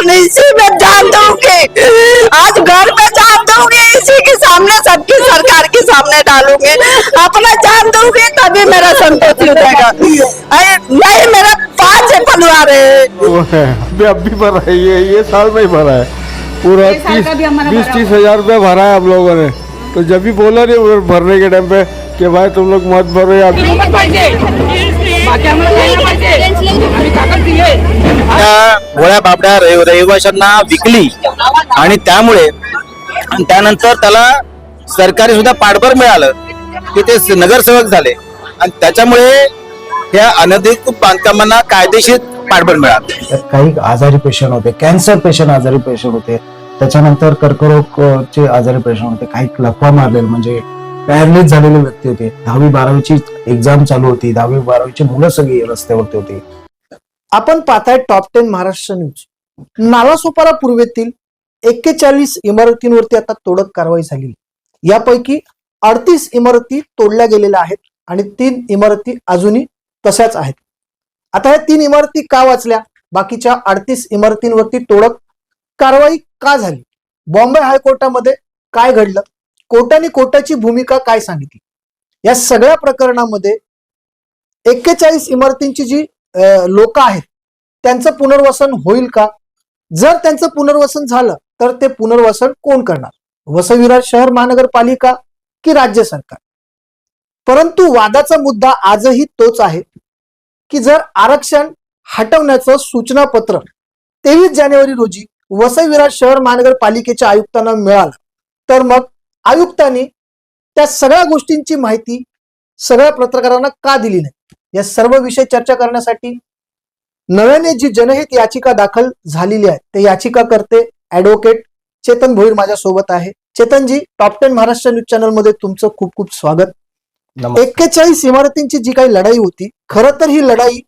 इसी में जान दूँगी आज घर में जान दूँगी इसी के सामने सबकी सरकार के सामने डालूँगी अपना जान दूँगी तभी मेरा संतोष हो अरे नहीं मेरा पाँच है परिवार है वो अभी अब भी भरा है ये ये साल में ही भरा है पूरा तीस का भी हमारा बीस तीस हज़ार रुपया भरा है हम लोगों ने तो जब भी बोला नहीं वो भरने के टाइम पे कि भाई तुम लोग मत भरो या त्या गोळ्या बाबड्या रहिवाशांना विकली. आणि त्यामुळे त्यानंतर त्याला सरकारी सुद्धा पाठबळ मिळालं की ते नगरसेवक झाले. आणि त्याच्यामुळे त्या अनधिकृत बांधकामांना कायदेशीर पाठबळ मिळालं. काही आजारी पेशंट होते कॅन्सर पेशंट आजारी पेशंट होते. त्याच्यानंतर कर्करोग चे आजारी पेशंट होते. काही लफवा मारलेले म्हणजे पॅरलिस झालेले व्यक्ती होते. दहावी बारावीची एक्झाम चालू होती. दहावी बारावीची मुलं सगळी रस्त्यावरती होती. आपण पाहताय top ten Maharashtra news Nalasopara पूर्वेतील एक्केचाळीस इमारतींवरती आता तोडक कारवाई झाली. यापैकी अडतीस इमारती तोडल्या गेलेल्या आहेत आणि तीन इमारती अजूनही तशाच आहेत. आता या तीन इमारती का वाचल्या? बाकीच्या अडतीस इमारतींवरती तोडक कारवाई का झाली? बॉम्बे हायकोर्टामध्ये काय घडलं? कोर्टाने कोर्टाची भूमिका काय सांगितली? या सगळ्या प्रकरणामध्ये एक्केचाळीस इमारतींची जी लोक आहेत. त्यांचं पुनर्वसन होईल का? जर त्यांचं पुनर्वसन झालं तर ते पुनर्वसन कोण करणार? वसविराज शहर महानगरपालिका की राज्य सरकार? परंतु वादाचा मुद्दा आजही तोच आहे की जर आरक्षण हटवण्याचं सूचनापत्र तेवीस जानेवारी रोजी वसईविराज शहर महानगरपालिकेच्या आयुक्तांना मिळालं तर मग आयुक्तांनी त्या सगळ्या गोष्टींची माहिती सगळ्या पत्रकारांना का दिली नाही? या सर्व विषय चर्चा करण्यासाठी नव्याने जी जनहित याचिका दाखल झालेली आहे ते याचिका करते ऍडव्होकेट चेतन भोईर माझ्या सोबत आहे. Chetanji top ten Maharashtra news चॅनलमध्ये तुमचं खूप खूप स्वागत. नमस्कार. एक्केचाळीस इमारतींची जी काही लढाई होती खरं तर ही लढाई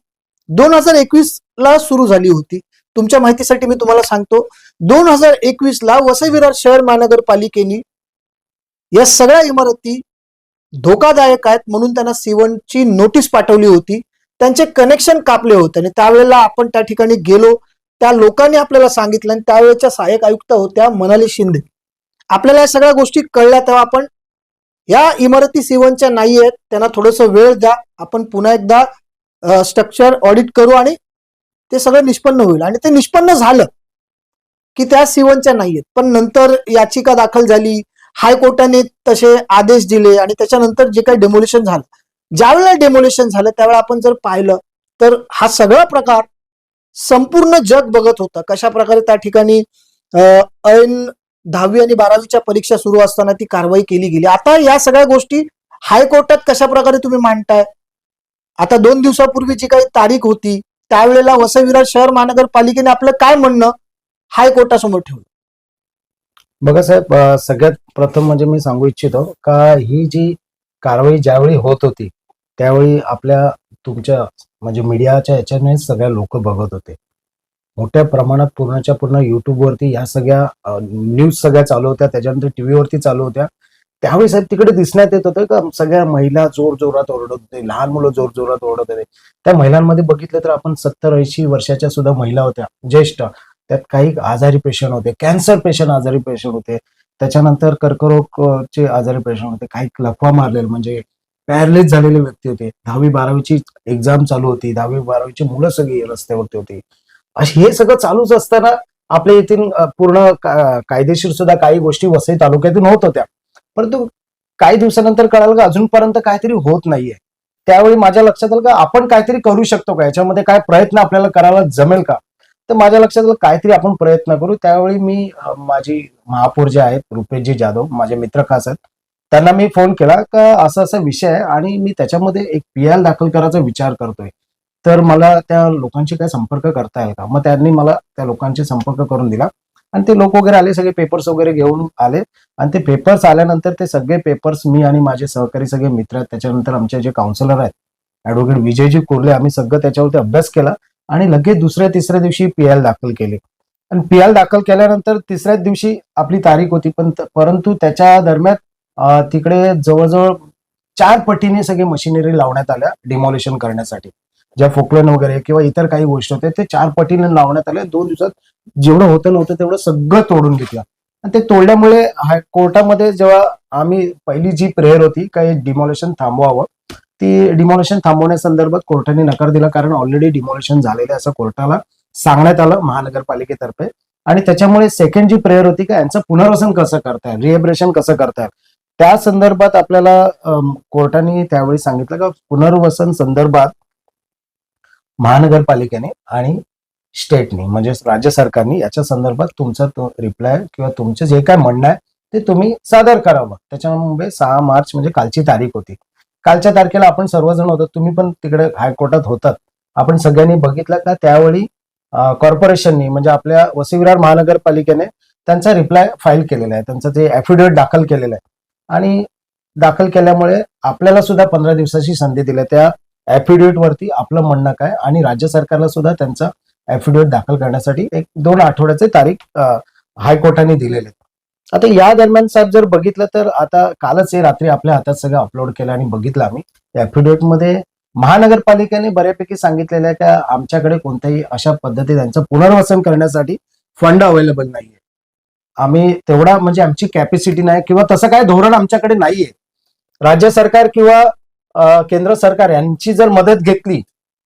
दोन हजार एकवीस ला सुरू झाली होती. तुमच्या माहितीसाठी मी तुम्हाला सांगतो दोन हजार एकवीस ला वसई विरार शहर महानगरपालिकेने या सगळ्या इमारती धोकादायक आहेत म्हणून त्यांना सीवनची नोटीस पाठवली होती. त्यांचे कनेक्शन कापले होते आणि त्यावेळेला आपण त्या ठिकाणी गेलो. त्या लोकांनी आपल्याला सांगितलं आणि त्यावेळेच्या सहाय्यक आयुक्त होत्या मनाली शिंदे. आपल्याला या सगळ्या गोष्टी कळल्या तेव्हा आपण या इमारती सीवनच्या नाही आहेत त्यांना थोडस वेळ द्या. आपण पुन्हा एकदा स्ट्रक्चर ऑडिट करू आणि ते सगळं निष्पन्न होईल. आणि ते निष्पन्न झालं की त्या सीवनच्या नाही आहेत. पण नंतर याचिका दाखल झाली. हायकोर्टाने तसे आदेश दिले आणि त्याच्यानंतर जे काही डेमोलिशन झालं ज्यावेळेला डेमोलिशन झालं त्यावेळेला आपण जर पाहिलं तर हा सगळा प्रकार संपूर्ण जग बघत होतं. कशा प्रकारे त्या ठिकाणी ऐन दहावी आणि बारावीच्या परीक्षा सुरू असताना ती कारवाई केली गेली. आता या सगळ्या गोष्टी हायकोर्टात कशा प्रकारे तुम्ही मांडताय? आता दोन दिवसापूर्वी जी काही तारीख होती. त्यावेळेला वसई शहर महानगरपालिकेने आपलं काय म्हणणं हायकोर्टासमोर ठेवलं? बघा साहेब सगळ्यात प्रथम म्हणजे मी सांगू इच्छितो का ही जी कारवाई ज्यावेळी होत होती त्यावेळी आपल्या तुमच्या म्हणजे मीडियाच्या याच्याने सगळ्या लोक बघत होते. मोठ्या प्रमाणात पूर्णच्या पूर्ण युट्यूबवरती या सगळ्या न्यूज सगळ्या चालू होत्या त्याच्यानंतर टीव्हीवरती चालू होत्या. त्यावेळी साहेब तिकडे दिसण्यात येत होतं का सगळ्या महिला जोर जोरात ओरडत होते लहान मुलं जोर जोरात ओरडत होते. त्या महिलांमध्ये बघितलं तर आपण सत्तर ऐंशी वर्षाच्या सुद्धा महिला होत्या ज्येष्ठ. त्यात काही आजारी पेशंट होते कॅन्सर पेशंट आजारी पेशंट होते. त्याच्यानंतर कर्करोगचे आजारी पेशंट होते. काही लफवा मारलेले म्हणजे पॅरलेज झालेले व्यक्ती होते. दहावी बारावीची एक्झाम चालू होती. दहावी बारावीची मुलं सगळी रस्त्यावरती होती. अशी हे सगळं चालूच असताना आपल्या येथील पूर्ण कायदेशीर सुद्धा काही गोष्टी वसई तालुक्यातून होत होत्या. परंतु काही दिवसानंतर कळालं का अजूनपर्यंत काहीतरी होत नाहीये. त्यावेळी माझ्या लक्षात आलं का आपण काहीतरी करू शकतो का? याच्यामध्ये काय प्रयत्न आपल्याला करायला जमेल का? तर माझ्या लक्षात आलं काहीतरी आपण प्रयत्न करू. त्यावेळी मी माझी महापौर जे आहेत रुपेशजी जाधव माझे मित्र खास आहेत त्यांना मी फोन केला का असा असा विषय आहे आणि मी त्याच्यामध्ये एक पी एल दाखल करायचा विचार करतोय. तर मला त्या लोकांशी काय संपर्क करता येईल का? मग त्यांनी मला त्या लोकांशी संपर्क करून दिला आणि ते लोक वगैरे आले सगळे पेपर्स वगैरे घेऊन आले आणि ते पेपर्स आल्यानंतर ते सगळे पेपर्स मी आणि माझे सहकारी सगळे मित्र आहेत त्याच्यानंतर आमचे जे काउन्सिलर आहेत ऍडव्होकेट विजयजी कोरले आम्ही सगळं त्याच्यावरती अभ्यास केला. आणि लगेच दुसऱ्या तिसऱ्या दिवशी पीएल दाखल केले. आणि पीएल दाखल केल्यानंतर तिसऱ्याच दिवशी आपली तारीख होती. पण परंतु त्याच्या दरम्यान तिकडे जवळजवळ चार पटीने सगळे मशिनरी लावण्यात आल्या डिमॉलिशन करण्यासाठी. ज्या फोकलन वगैरे किंवा इतर काही गोष्टी होत्या ते चार पटीने लावण्यात आल्या. दोन दिवसात जेवढं होतं नव्हतं तेवढं सगळं तोडून घेतलं. आणि ते तोडल्यामुळे हाय- कोर्टामध्ये जेव्हा आम्ही पहिली जी प्रेयर होती काही डिमॉलेशन थांबवावं ती डिमॉलेशन थांबवण्यासंदर्भात कोर्टाने नकार दिला कारण ऑलरेडी डिमॉलेशन झालेलं असं कोर्टाला सांगण्यात आलं महानगरपालिकेतर्फे. आणि त्याच्यामुळे सेकंड जी प्रेयर होती का यांचं पुनर्वसन कसं करताय रिहेब्रेशन कसं करताय? त्या संदर्भात आपल्याला कोर्टाने त्यावेळी सांगितलं का पुनर्वसन संदर्भात महानगरपालिकेने आणि स्टेटने म्हणजे राज्य सरकारने याच्या संदर्भात तुमचा रिप्लाय किंवा तुमचं जे काय म्हणणं आहे ते तुम्ही सादर करावं. त्याच्यामुळे सहा मार्च म्हणजे कालची तारीख होती. कालच्या तारखेला आपण सर्वजण होतो तुम्ही पण तिकडे हायकोर्टात होतात. आपण सगळ्यांनी बघितलं का त्यावेळी कॉर्पोरेशननी म्हणजे आपल्या वसईविरार महानगरपालिकेने त्यांचा रिप्लाय फाईल केलेला आहे. त्यांचं ते ऍफिडेविट दाखल केलेलं आहे. आणि दाखल केल्यामुळे आपल्याला सुद्धा पंधरा दिवसाची संधी दिली त्या ऍफिडेविट वरती आपलं म्हणणं काय आणि राज्य सरकारला सुद्धा त्यांचा ऍफिडेविट दाखल करण्यासाठी एक दोन आठवड्याचे तारीख हायकोर्टाने दिलेले आहेत. आता या दरम्यान साहेब जर बघितलं तर आता कालच हे रात्री आपल्या हातात सगळं अपलोड केलं आणि बघितलं आम्ही. ऍफिडेविटमध्ये महानगरपालिकेने बऱ्यापैकी सांगितलेलं आहे का आमच्याकडे कोणत्याही अशा पद्धती त्यांचं पुनर्वसन करण्यासाठी फंड अवेलेबल नाहीये. आम्ही तेवढा म्हणजे आमची कॅपॅसिटी नाही किंवा तसं काय धोरण आमच्याकडे नाहीये. राज्य सरकार किंवा केंद्र सरकार यांची जर मदत घेतली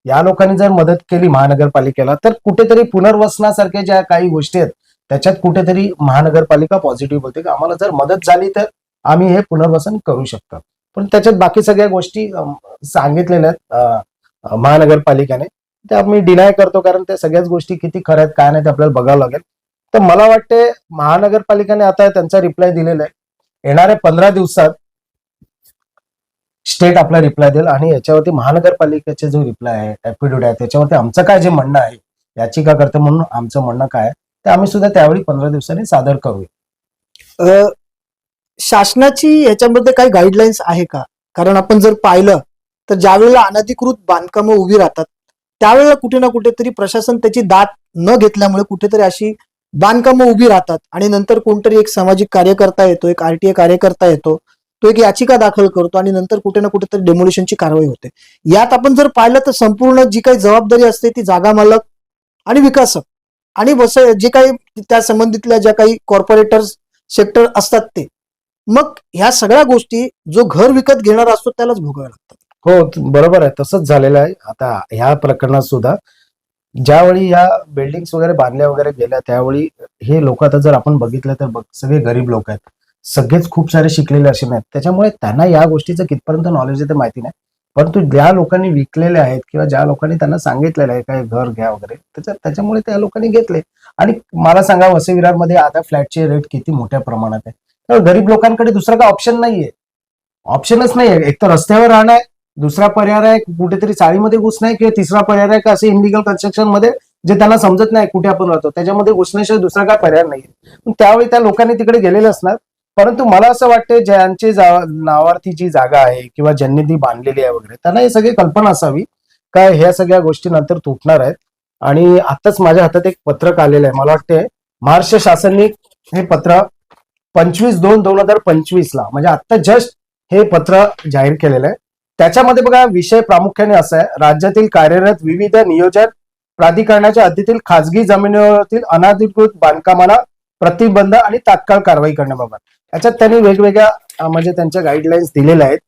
या लोकांनी जर मदत केली महानगरपालिकेला तर कुठेतरी पुनर्वसनासारख्या ज्या काही गोष्टी आहेत त्याच्यात कुठेतरी महानगरपालिका पॉझिटिव्ह बोलते की आम्हाला जर मदत झाली तर आम्ही हे पुनर्वसन करू शकतो. पण त्याच्यात बाकी सगळ्या गोष्टी सांगितलेल्या आहेत महानगरपालिकेने. त्या मी डिनाय करतो कारण त्या सगळ्याच गोष्टी किती खऱ्या आहेत काय नाही ते आपल्याला बघावं लागेल. तर मला वाटते महानगरपालिकेने आता त्यांचा रिप्लाय दिलेला आहे. येणाऱ्या पंधरा दिवसात स्टेट आपला रिप्लाय देईल आणि याच्यावरती महानगरपालिकेचे जो रिप्लाय आहे ऍफिडेविट आहे त्याच्यावरती आमचं काय जे म्हणणं आहे याचिका करते म्हणून आमचं म्हणणं काय तर आम्ही सुद्धा त्यावेळी पंधरा दिवसांनी सादर करूया. शासनाची याच्यामध्ये काही गाईडलाईन्स आहे का? कारण आपण जर पाहिलं तर ज्यावेळेला अनधिकृत बांधकामं उभी राहतात त्यावेळेला कुठे ना कुठेतरी प्रशासन त्याची दात न घेतल्यामुळे कुठेतरी अशी बांधकामं उभी राहतात. आणि नंतर कोणतरी एक सामाजिक कार्यकर्ता येतो एक आरटीए कार्यकर्ता येतो तो एक याचिका दाखल करतो आणि नंतर कुठे ना कुठेतरी डेमोलिशनची कारवाई होते. यात आपण जर पाहिलं तर संपूर्ण जी काही जबाबदारी असते ती जागा मालक आणि विकासक आणि बस जे काही त्या संबंधितल्या ज्या काही कॉर्पोरेटर्स सेक्टर असतात ते. मग ह्या सगळ्या गोष्टी जो घर विकत घेणारा असतो त्यालाच भोगाव्या लागतात. हो बरोबर आहे. तसंच झालेलं आहे. आता ह्या प्रकरणात सुद्धा ज्यावेळी या बिल्डिंग्स वगैरे बांधल्या वगैरे गेल्या त्यावेळी हे लोक आता जर आपण बघितलं तर बघ सगळे गरीब लोक आहेत. सगळेच खूप सारे शिकलेले असे नाहीत. त्याच्यामुळे त्यांना या गोष्टीचं कितपर्यंत नॉलेज आहे ते माहिती नाही. परंतु ज्या लोकांनी विकलेले आहेत किंवा ज्या लोकांनी त्यांना सांगितलेलं आहे काय घर घ्या वगैरे त्याच्या त्याच्यामुळे त्या लोकांनी घेतले. आणि मला सांगा वसई विरारमध्ये आता फ्लॅटचे रेट किती मोठ्या प्रमाणात आहे? तर गरीब लोकांकडे दुसरा काय ऑप्शन नाहीये. ऑप्शनच नाहीये. एक तर रस्त्यावर राहणं आहे दुसरा पर्याय आहे कुठेतरी चाळीमध्ये घुसणं आहे किंवा तिसरा पर्याय आहे का असे इनलिगल कन्स्ट्रक्शनमध्ये जे त्यांना समजत नाही कुठे आपण राहतो त्याच्यामध्ये घुसण्याशिवाय दुसरा काय पर्याय नाहीये. पण त्यावेळी त्या लोकांनी तिकडे गेलेले असणार. परंतु मला असं वाटतं ज्यांची जा- नावार्थी जी जागा आहे किंवा ज्यांनी ती बांधलेली आहे वगैरे त्यांना ही सगळी कल्पना असावी. काय ह्या सगळ्या गोष्टी नंतर तुटणार आहेत. आणि आताच माझ्या हातात एक पत्रक आलेलं आहे. मला वाटते महाराष्ट्र शासनने हे पत्र पंचवीस दोन दोन हजार पंचवीस ला म्हणजे आता जस्ट हे पत्र जाहीर केलेलं आहे. त्याच्यामध्ये बघा विषय प्रामुख्याने असा आहे. राज्यातील कार्यरत विविध नियोजन प्राधिकरणाच्या हद्दीतील खासगी जमिनीवरील अनाधिकृत बांधकामाला प्रतिबंध आणि तात्काळ कारवाई करण्याबाबत. याच्यात त्यांनी वेगवेगळ्या म्हणजे त्यांच्या गाईडलाईन्स दिलेल्या आहेत.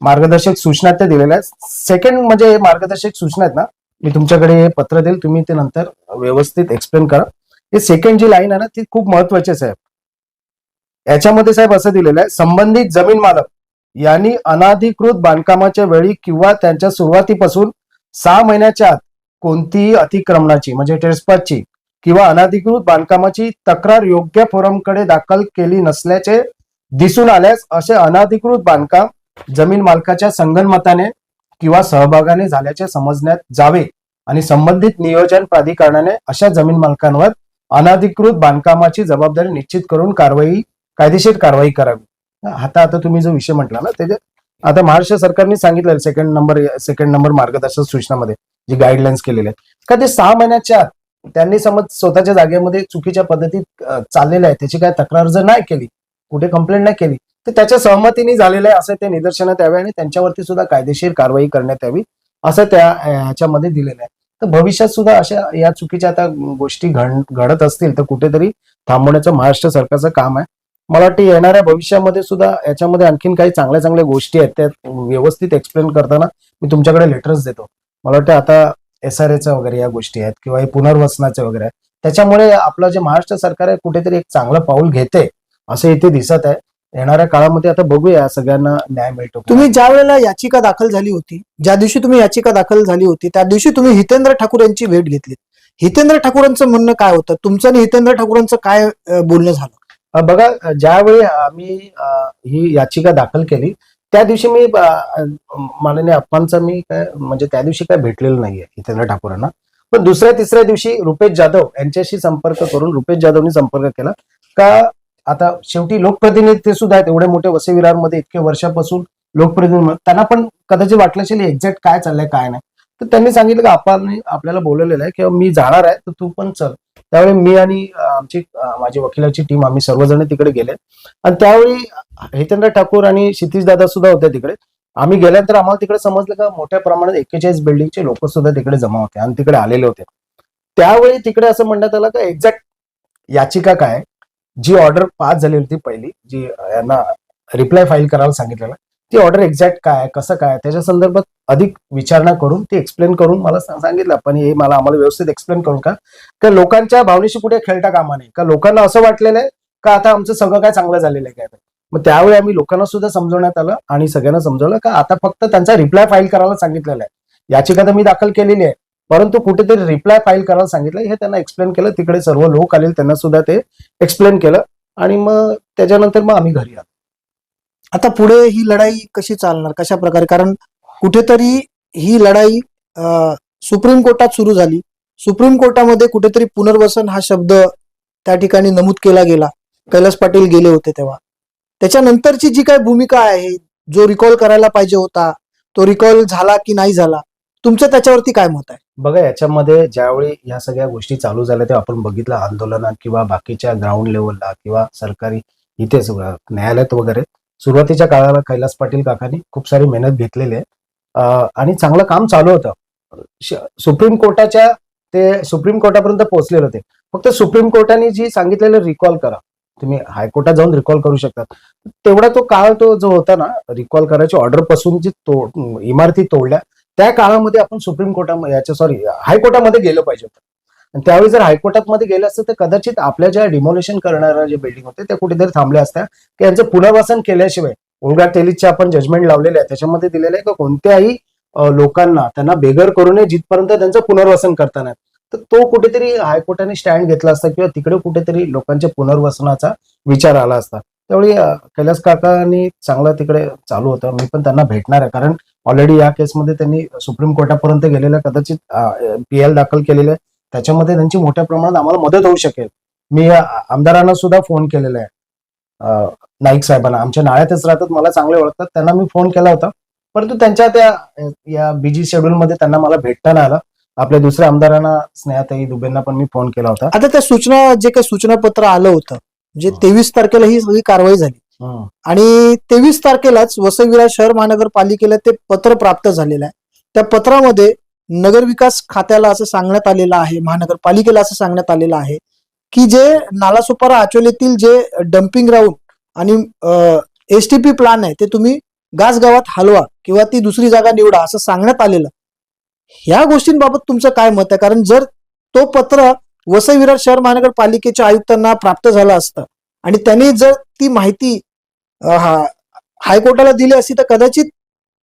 मार्गदर्शक सूचना त्या दिलेल्या आहेत. सेकंड म्हणजे मार्गदर्शक सूचना आहेत ना मी तुमच्याकडे हे पत्र देईल तुम्ही ते नंतर व्यवस्थित एक्सप्लेन करा. हे सेकंड जी लाईन आहे ना ती खूप महत्वाची साहेब. याच्यामध्ये साहेब असं दिलेलं आहे संबंधित जमीन मालक यांनी अनाधिकृत बांधकामाच्या वेळी किंवा त्यांच्या सुरुवातीपासून सहा महिन्याच्या आत कोणतीही अतिक्रमणाची म्हणजे टेरेसपासची किंवा अनाधिकृत बांधकामाची तक्रार योग्य फोरमकडे दाखल केली नसल्याचे दिसून आल्यास असे अनाधिकृत बांधकाम जमीन मालकाच्या संगनमताने किंवा सहभागाने झाल्याचे समजण्यात जावे आणि संबंधित नियोजन प्राधिकरणाने अशा जमीन मालकांवर अनाधिकृत बांधकामाची जबाबदारी निश्चित करून कारवाई कायदेशीर कारवाई करावी. आता आता तुम्ही जो विषय म्हटला ना त्याच्यात आता महाराष्ट्र सरकारने सांगितलं सेकंड नंबर सेकंड नंबर मार्गदर्शक सूचनामध्ये जी गाईडलाईन्स केलेले आहेत. का ते सहा महिन्याच्या आत त्यांनी समज स्वतःच्या जागेमध्ये चुकीच्या पद्धतीत चाललेलं आहे त्याची काय तक्रार जर नाही केली कुठे कंप्लेंट नाही केली तर त्याच्या सहमतीने झालेलं आहे असं ते निदर्शनात यावे आणि त्यांच्यावरती सुद्धा कायदेशीर कारवाई करण्यात यावी असं त्या ह्याच्यामध्ये दिलेलं आहे. तर भविष्यात सुद्धा अशा या चुकीच्या आता गोष्टी घड घडत असतील तर कुठेतरी थांबवण्याचं महाराष्ट्र सरकारचं काम आहे. मला वाटतं येणाऱ्या भविष्यामध्ये सुद्धा याच्यामध्ये आणखीन काही चांगल्या चांगल्या गोष्टी आहेत त्या व्यवस्थित एक्सप्लेन करताना मी तुमच्याकडे लेटर्स देतो. मला वाटतं आता एस आर एच्या वगैरे या गोष्टी आहेत किंवा हे पुनर्वसनाचे वगैरे त्याच्यामुळे आपलं जे महाराष्ट्र सरकार आहे कुठेतरी एक चांगलं पाऊल घेते असं इथे दिसत आहे. येणाऱ्या काळामध्ये आता बघूया सगळ्यांना न्याय मिळतो. तुम्ही ज्या वेळेला याचिका दाखल झाली होती ज्या दिवशी तुम्ही याचिका दाखल झाली होती त्या दिवशी तुम्ही हितेंद्र ठाकूर यांची भेट घेतली. हितेंद्र ठाकूरांचं म्हणणं काय होतं? तुमचं आणि हितेंद्र ठाकूरांचं काय बोलणं झालं? बघा ज्यावेळी आम्ही ही याचिका दाखल केली त्या दिवशी मी माननीय अप्पांचा मी काय म्हणजे त्या दिवशी काय भेटलेलं नाहीये हितेंद्र ठाकूरांना. पण दुसऱ्या तिसऱ्या दिवशी रुपेश जाधव यांच्याशी संपर्क करून रुपेश जाधवनी संपर्क केला. का आता शेवटी लोकप्रतिनिधी ते सुद्धा आहेत एवढे मोठे वसई विरारमध्ये इतके वर्षापासून लोकप्रतिनिधी त्यांना पण कदाचित वाटलं असेल एक्झॅक्ट काय चाललंय काय नाही. तर त्यांनी सांगितलं की आपण आपल्याला बोलवलेलं आहे किंवा मी जाणार आहे तर तू पण चल. त्यावेळी मी आणि आमची माझी वकिलाची टीम आम्ही सर्वजण तिकडे गेले आणि त्यावेळी हितेंद्र ठाकूर आणि क्षितिश दादा सुद्धा होते तिकडे. आम्ही गेल्यानंतर आम्हाला तिकडे समजलं का मोठ्या प्रमाणात एक्केचाळीस बिल्डिंगचे लोक सुद्धा तिकडे जमा होते आणि तिकडे आलेले होते. त्यावेळी तिकडे असं म्हणण्यात आलं का एक्झॅक्ट याचिका काय जी ऑर्डर पास झाली होती पहिली जी यांना रिप्लाय फाईल करायला सांगितलेलं. ती ऑर्डर एक्झॅक्ट काय कसं काय त्याच्या संदर्भात अधिक विचारणा करून ती एक्सप्लेन करून मला सांगितलं. पण हे मला आम्हाला व्यवस्थित एक्सप्लेन करून का? का लोकांच्या भावनेशी कुठे खेळता कामा नये. का लोकांना असं वाटलेलं आहे का आता आमचं सगळं काय चांगलं झालेलं आहे काय? मग त्यावेळी आम्ही लोकांना सुद्धा समजवण्यात आलं आणि सगळ्यांना समजवलं का आता फक्त त्यांचा रिप्लाय फाईल करायला सांगितलेलं आहे. याचिका तर मी दाखल केलेली आहे परंतु कुठेतरी रिप्लाय फाईल करायला सांगितलं हे त्यांना एक्सप्लेन केलं. तिकडे सर्व लोक आले त्यांना सुद्धा ते एक्सप्लेन केलं आणि मग त्याच्यानंतर मग आम्ही घरी आलो. आता पुढे ही लढाई कशी चालणार? कशा प्रकारे? कारण कुठेतरी ही लढाई सुप्रीम कोर्टात सुरू झाली. सुप्रीम कोर्टामध्ये कुठेतरी पुनर्वसन हा शब्द त्या ठिकाणी नमूद केला गेला. कैलास पाटील गेले होते तेव्हा. त्याच्यानंतरची जी काय भूमिका आहे जो रिकॉल करायला पाहिजे होता तो रिकॉल झाला की नाही झाला? तुमचं त्याच्यावरती काय मत आहे? बघा याच्यामध्ये ज्यावेळी या सगळ्या गोष्टी चालू झाल्या तेव्हा आपण बघितलं आंदोलनात किंवा बाकीच्या ग्राउंड लेवलला किंवा सरकारी इथेच न्यायालयात वगैरे सुरुवातीच्या काळाला कैलास पाटील काकांनी खूप सारी मेहनत घेतलेली आहे. आणि चांगलं काम चालू होतं. सुप्रीम कोर्टाच्या ते सुप्रीम कोर्टापर्यंत पोहोचलेले होते फक्त सुप्रीम कोर्टाने जी सांगितलेलं रिकॉल करा. तुम्ही हायकोर्टात जाऊन रिकॉल करू शकतात तेवढा तो काळ तो जो होता ना रिकॉल करायची ऑर्डरपासून जी तो इमारती तोडल्या त्या काळामध्ये आपण सुप्रीम कोर्टामध्ये याच्या सॉरी हायकोर्टामध्ये गेलं पाहिजे होतं. आणि त्यावेळी जर हायकोर्टात मध्ये गेलं असतं तर कदाचित आपल्या ज्या डिमॉलिशन करणाऱ्या जे बिल्डिंग होते त्या कुठेतरी थांबल्या असत्या. की यांचं पुनर्वसन केल्याशिवाय उलगा टेलिसच्या आपण जजमेंट लावलेले आहे त्याच्यामध्ये दिलेलं आहे की कोणत्याही लोकांना त्यांना बेघर करू नये जिथपर्यंत त्यांचं पुनर्वसन करताना तर तो कुठेतरी हायकोर्टाने स्टँड घेतला असता किंवा तिकडे कुठेतरी लोकांच्या पुनर्वसनाचा विचार आला असता. त्यावेळी कैलास काकांनी चांगला तिकडे चालू होतं. मी पण त्यांना भेटणार आहे कारण ऑलरेडी या केसमध्ये त्यांनी सुप्रीम कोर्टापर्यंत गेलेल्या कदाचित पी एल दाखल केलेले आहे त्याच्यामध्ये त्यांची मोठ्या प्रमाणात आम्हाला मदत होऊ शकेल. मी आमदारांना सुद्धा फोन केलेला आहे. नाईक साहेबांना. आमच्या नाळ्यातच राहतात मला चांगले ओळखतात. त्यांना मी फोन केला होता. परंतु त्यांच्या त्या या बिजी शेड्यूल मध्ये त्यांना मला भेटता नाही आलं. आपल्या दुसऱ्या आमदारांना स्नेहाताई दुबेंना पण मी फोन केला होता. आता त्या सूचना जे काही सूचना पत्र आलं होतं म्हणजे तेवीस तारखेला ही सगळी कारवाई झाली. आणि तेवीस तारखेलाच वसई विरार शहर महानगरपालिकेला ते पत्र प्राप्त झालेलं आहे. त्या पत्रामध्ये नगरविकास खात्याला असं सांगण्यात आलेलं आहे महानगरपालिकेला असं सांगण्यात आलेलं आहे की जे नालासोपारा आचोलीतील जे डम्पिंग ग्राउंड आणि एस टी पी प्लान आहे ते तुम्ही गाच गावात हलवा किंवा ती दुसरी जागा निवडा असं सांगण्यात आलेलं. ह्या गोष्टींबाबत तुमचं काय मत आहे? कारण जर तो पत्र वसई विरार शहर महानगरपालिकेच्या आयुक्तांना प्राप्त झालं असतं आणि त्यांनी जर ती माहिती हायकोर्टाला दिली असती तर कदाचित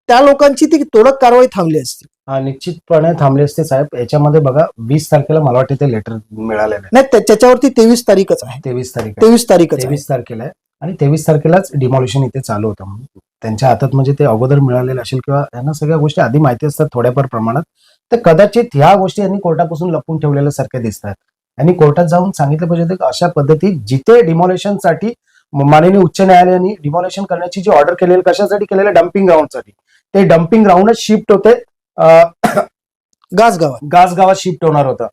त्या लोकांची ती तोडक कारवाई थांबली असती. निश्चितपणे थांबले असते साहेब. याच्यामध्ये बघा वीस तारखेला मला वाटते ते लेटर मिळालेलं आहे. नाही त्या- त्याच्यावरती तेवीस तारीखच आहे. तेवीस तारीख आहे. तेवीस तारीखच आहे. तेवीस तारखेला आहे. आणि तेवीस तारखेलाच डिमॉलिशन इथे चालू होतं. त्यांच्या हातात म्हणजे ते अगोदर मिळालेलं असेल किंवा यांना सगळ्या गोष्टी आधी माहिती असतात थोड्याफार प्रमाणात. तर कदाचित ह्या गोष्टी यांनी कोर्टापासून लपून ठेवलेल्या सारख्या दिसतात. आणि कोर्टात जाऊन सांगितलं पाहिजे होतं की अशा पद्धतीत जिथे डिमॉलेशनसाठी माननीय उच्च न्यायालयाने डिमॉलेशन करण्याची जी ऑर्डर केलेली कशासाठी केलेलं? डम्पिंग ग्राउंडसाठी ते डम्पिंग ग्राउंडच शिफ्ट होते. अं, गाच गावात गास गावात शिफ्ट होणार होतं.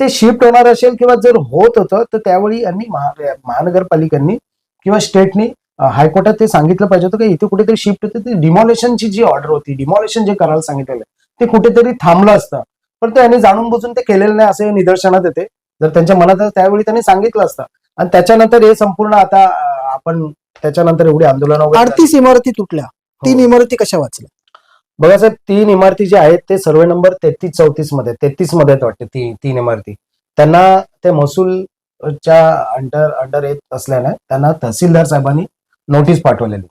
ते शिफ्ट होणार असेल किंवा जर होत होतं तर त्यावेळी यांनी महा- महानगरपालिकांनी किंवा स्टेटनी हायकोर्टात ते सांगितलं पाहिजे होतं की इथे कुठेतरी शिफ्ट होते. ते डिमॉलेशनची जी ऑर्डर होती डिमॉलेशन जे करायला सांगितलेलं ते कुठेतरी थांबलं असतं. पण त्यांनी जाणून बुजून ते केलेलं नाही असं निदर्शनात येते. जर त्यांच्या मनात त्यावेळी त्यांनी सांगितलं असतं. आणि त्याच्यानंतर हे संपूर्ण आता आपण त्याच्यानंतर एवढी आंदोलन अडतीस इमारती तुटल्या. तीन हो. इमारती कशा वाचल्या? बघा साहेब तीन इमारती जे आहेत ते सर्वे नंबर तेहतीस चौतीसमध्ये तेहतीसमध्ये आहेत वाटते ती तीन इमारती. त्यांना ते महसूलच्या अंडर अंडर येत असल्याने त्यांना तहसीलदार साहेबांनी नोटीस पाठवलेली.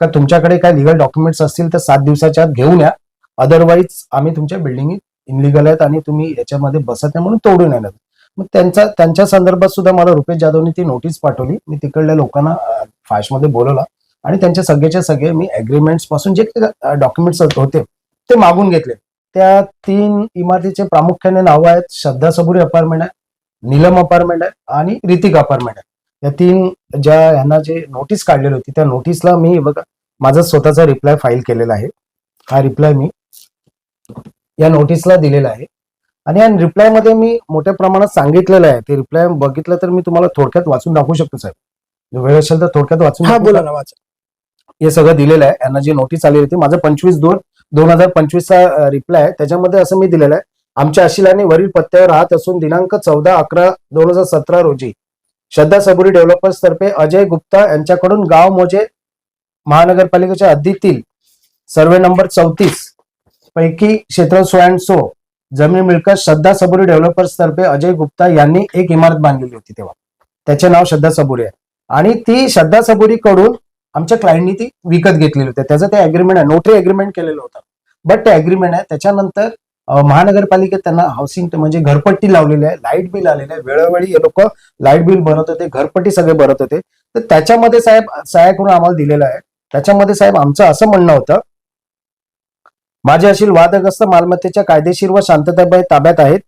का तुमच्याकडे काय लिगल डॉक्युमेंट्स असतील तर सात दिवसाच्या आत घेऊन या. अदरवाईज आम्ही तुमच्या बिल्डिंग इनलिगल आहेत आणि तुम्ही याच्यामध्ये बसत नाही म्हणून तोडून येणार. मग त्यांचा त्यांच्या संदर्भात सुद्धा मला रुपेश जाधवनी ती नोटीस पाठवली. मी तिकडल्या लोकांना फाशमध्ये बोलवला. आणि त्यांच्या सगळेच्या सगळे मी अग्रीमेंट्सपासून जे डॉक्युमेंट्स होते ते मागून घेतले. त्या तीन इमारतीचे प्रामुख्याने नावं आहेत श्रद्धा सबुरी अपार्टमेंट आहे नीलम अपार्टमेंट आहे आणि ऋतिक अपार्टमेंट आहे. या तीन ज्या यांना जे नोटीस काढलेली होती त्या नोटीसला मी बघा माझा स्वतःचा रिप्लाय फाईल केलेला आहे. हा रिप्लाय मी या नोटीसला दिलेला आहे. आणि या रिप्लायमध्ये मी मोठ्या प्रमाणात सांगितलेलं आहे. ते रिप्लाय बघितलं तर मी तुम्हाला थोडक्यात वाचून दाखवू शकतो साहेब. वेळ असेल तर थोडक्यात वाचून हा बोला? ना वाचा. हे सगळं दिलेलं आहे. यांना जी नोटीस आली होती माझं पंचवीस दोन दोन हजार पंचवीसचा रिप्लाय आहे. त्याच्यामध्ये असं मी दिलेलं आहे. आमच्या अशिलाने वरील पत्त्यावर राहत असून दिनांक चौदा अकरा दोन हजार सतरा रोजी श्रद्धा सबुरी डेव्हलपर्स तर्फे अजय गुप्ता यांच्याकडून गाव मोजे महानगरपालिकेच्या हद्दीतील सर्वे नंबर चौतीस पैकी क्षेत्र सो अँड सो जमीन मिळकत श्रद्धा सबुरी डेव्हलपर्स तर्फे अजय गुप्ता यांनी एक इमारत बांधलेली होती तेव्हा. त्याचे नाव श्रद्धा सबुरी आहे. आणि ती श्रद्धा सबुरी कडून आमच्या क्लायंटनी ती विकत घेतलेली होती. त्याचं ते अग्रीमेंट आहे नोटरी अग्रीमेंट केलेलं होतं. बट ते अग्रीमेंट आहे त्याच्यानंतर महानगरपालिकेत त्यांना हाऊसिंग म्हणजे घरपट्टी लावलेली आहे लाइट बिल आलेलं आहे. वेळोवेळी हे लोक लाइट बिल भरत होते घरपट्टी सगळे भरत होते. तर त्याच्यामध्ये साहेब सहाय्य करून आम्हाला दिलेलं आहे. त्याच्यामध्ये साहेब आमचं असं म्हणणं होतं माझे अशील वादग्रस्त मालमत्तेच्या कायदेशीर व शांतताबाई ताब्यात आहेत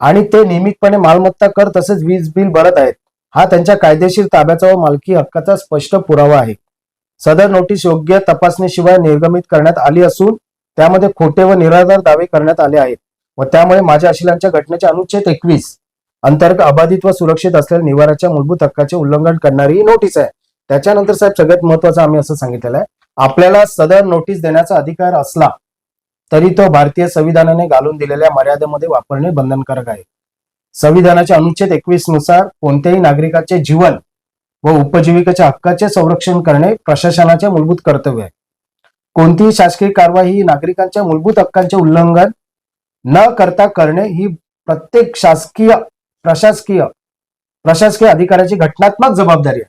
आणि ते नियमितपणे मालमत्ता कर तसेच वीज बिल भरत आहेत. हा त्यांच्या कायदेशीर ताब्याचा व मालकी हक्काचा स्पष्ट पुरावा आहे. सदर नोटीस योग्य तपासणीशिवाय निर्गमित करण्यात आली असून त्यामध्ये खोटे व निराधार दावे करण्यात आले आहेत व त्यामुळे माझ्या अशिलांच्या घटनेचे अनुच्छेद एकवीस अंतर्गत अबाधित व सुरक्षित असलेल्या निवाराच्या मूलभूत हक्काचे उल्लंघन करणारी ही नोटीस आहे. त्याच्यानंतर साहेब सगळ्यात महत्वाचं आम्ही असं सांगितलेलं आहे. आपल्याला सदर नोटीस देण्याचा अधिकार असला तरी तो भारतीय संविधानाने घालून दिलेल्या मर्यादेमध्ये वापरणे बंधनकारक आहे. संविधानाच्या अनुच्छेद एकवीसनुसार कोणत्याही नागरिकाचे जीवन व उपजीविकेच्या हक्काचे संरक्षण करणे प्रशासनाचे मूलभूत कर्तव्य आहे. कोणतीही शासकीय कारवाई ही नागरिकांच्या मूलभूत हक्कांचे उल्लंघन न करता करणे ही प्रत्येक शासकीय प्रशासकीय प्रशासकीय अधिकाऱ्याची घटनात्मक जबाबदारी आहे.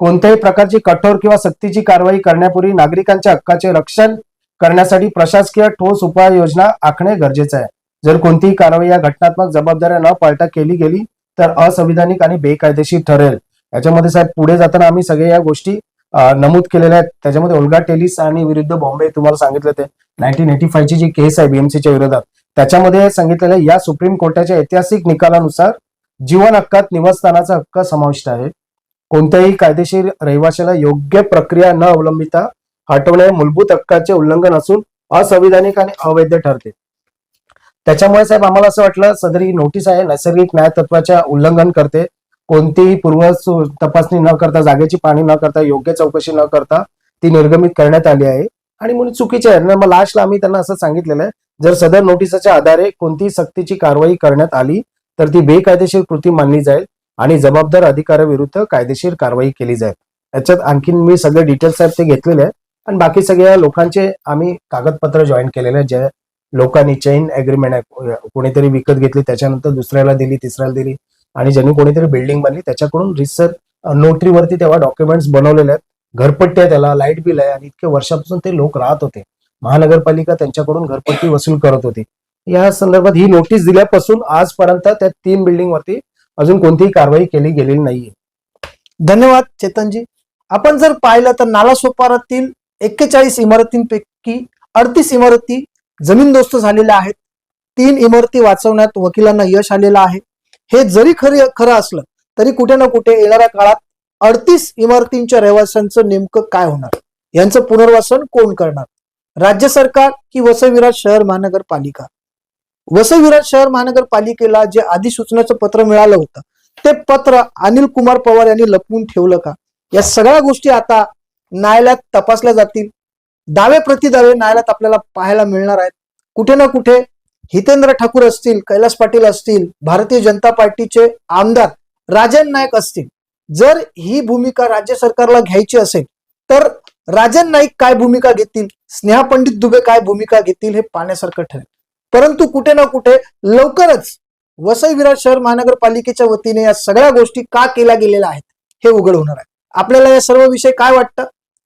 कोणत्याही प्रकारची कठोर किंवा सक्तीची कारवाई करण्यापूर्वी नागरिकांच्या हक्काचे रक्षण करण्यासाठी प्रशासकीय ठोस उपाययोजना आखणे गरजेचे आहे. जर कोणतीही कारवाई या घटनात्मक जबाबदाऱ्या न पाळता केली गेली तर असंविधानिक आणि बेकायदेशीर ठरेल. याच्यामध्ये साहेब पुढे जाताना आम्ही सगळे या गोष्टी नमूद केलेल्या आहेत. त्याच्यामध्ये ओल्गा टेलिस आणि विरुद्ध बॉम्बे तुम्हाला सांगितलं ते. नाईन्टीन एटी फायची जी केस आहे बीएमसीच्या विरोधात त्याच्यामध्ये सांगितलेलं या सुप्रीम कोर्टाच्या ऐतिहासिक निकालानुसार जीवन हक्कात निवासस्थानाचा हक्क समाविष्ट आहे. कोणत्याही कायदेशीर रहिवाशाला योग्य प्रक्रिया न अवलंबिता हटवणे मूलभूत हक्काचे उल्लंघन असून असंविधानिक आणि अवैध ठरते. त्याच्यामुळे साहेब आम्हाला असं वाटलं सदरी नोटीस आहे नैसर्गिक न्यायतत्वाच्या उल्लंघन करते. कोणतीही पूर्व तपासणी न करता जागेची पाणी न करता योग्य चौकशी न करता ती निर्गमित करण्यात आली आहे. आणि म्हणून चुकीचे आहे. मग लास्टला आम्ही त्यांना असं सांगितलेलं आहे जर सदर नोटिसाच्या आधारे कोणतीही सक्तीची कारवाई करण्यात आली तर ती बेकायदेशीर कृती मानली जाईल आणि जबाबदार अधिकाऱ्याविरुद्ध कायदेशीर कारवाई केली जाईल. याच्यात आणखीन मी सगळे डिटेल्स आहेत ते घेतलेले आहे आणि बाकी सगळ्या लोकांचे आम्ही कागदपत्र जॉईन केलेले आहे जे लोकांनी चेन अग्रीमेंट आहे. कोणीतरी विकत घेतली त्याच्यानंतर दुसऱ्याला दिली तिसऱ्याला दिली. आणि ज्यांनी कोणीतरी बिल्डिंग बांधली त्याच्याकडून रिसर नोटरीवरती तेव्हा डॉक्युमेंट्स बनवलेले आहेत. घरपट्टी आहे त्याला लाइट बिल आहे. आणि इतके वर्षापासून ते लोक राहत होते. महानगरपालिका त्यांच्याकडून घरपट्टी वसूल करत होती. या संदर्भात ही नोटीस दिल्यापासून आजपर्यंत त्या तीन बिल्डिंग वरती अजून कोणतीही कारवाई केली गेलेली नाहीये. धन्यवाद चेतनजी. आपण जर पाहिलं तर नालासोपारातील एक्केचाळीस इमारतींपैकी अडतीस इमारती जमीनदोस्त झालेल्या आहेत. तीन इमारती वाचवण्यात वकिलांना यश आलेलं आहे. हे जरी खरे खरं असलं तरी कुठे ना कुठे येणाऱ्या काळात अडतीस इमारतींच्या रहिवाशांचं नेमकं काय होणार? यांचं पुनर्वासन कोण करणार? राज्य सरकार की वसविराज शहर महानगरपालिका? वसविराज शहर महानगरपालिकेला जे अधिसूचनाचं पत्र मिळालं होतं ते पत्र अनिल कुमार पवार यांनी लपवून ठेवलं का? या सगळ्या गोष्टी आता न्यायालयात तपासल्या जातील. दावे प्रतिदावे न्यायालयात आपल्याला पाहायला मिळणार आहेत. कुठे ना कुठे हितेंद्र ठाकूर असतील कैलास पाटील असतील भारतीय जनता पार्टीचे आमदार राजन नाईक असतील. जर ही भूमिका राज्य सरकारला घ्यायची असेल तर राजन नाईक काय भूमिका घेतील स्नेहा पंडित दुबे काय भूमिका घेतील हे पाहण्यासारखं ठरेल. परंतु कुठे ना कुठे लवकरच वसई विराट शहर महानगरपालिकेच्या वतीने या सगळ्या गोष्टी का केल्या गेलेल्या आहेत हे उघड होणार आहे. आपल्याला या सर्व विषय काय वाटतं?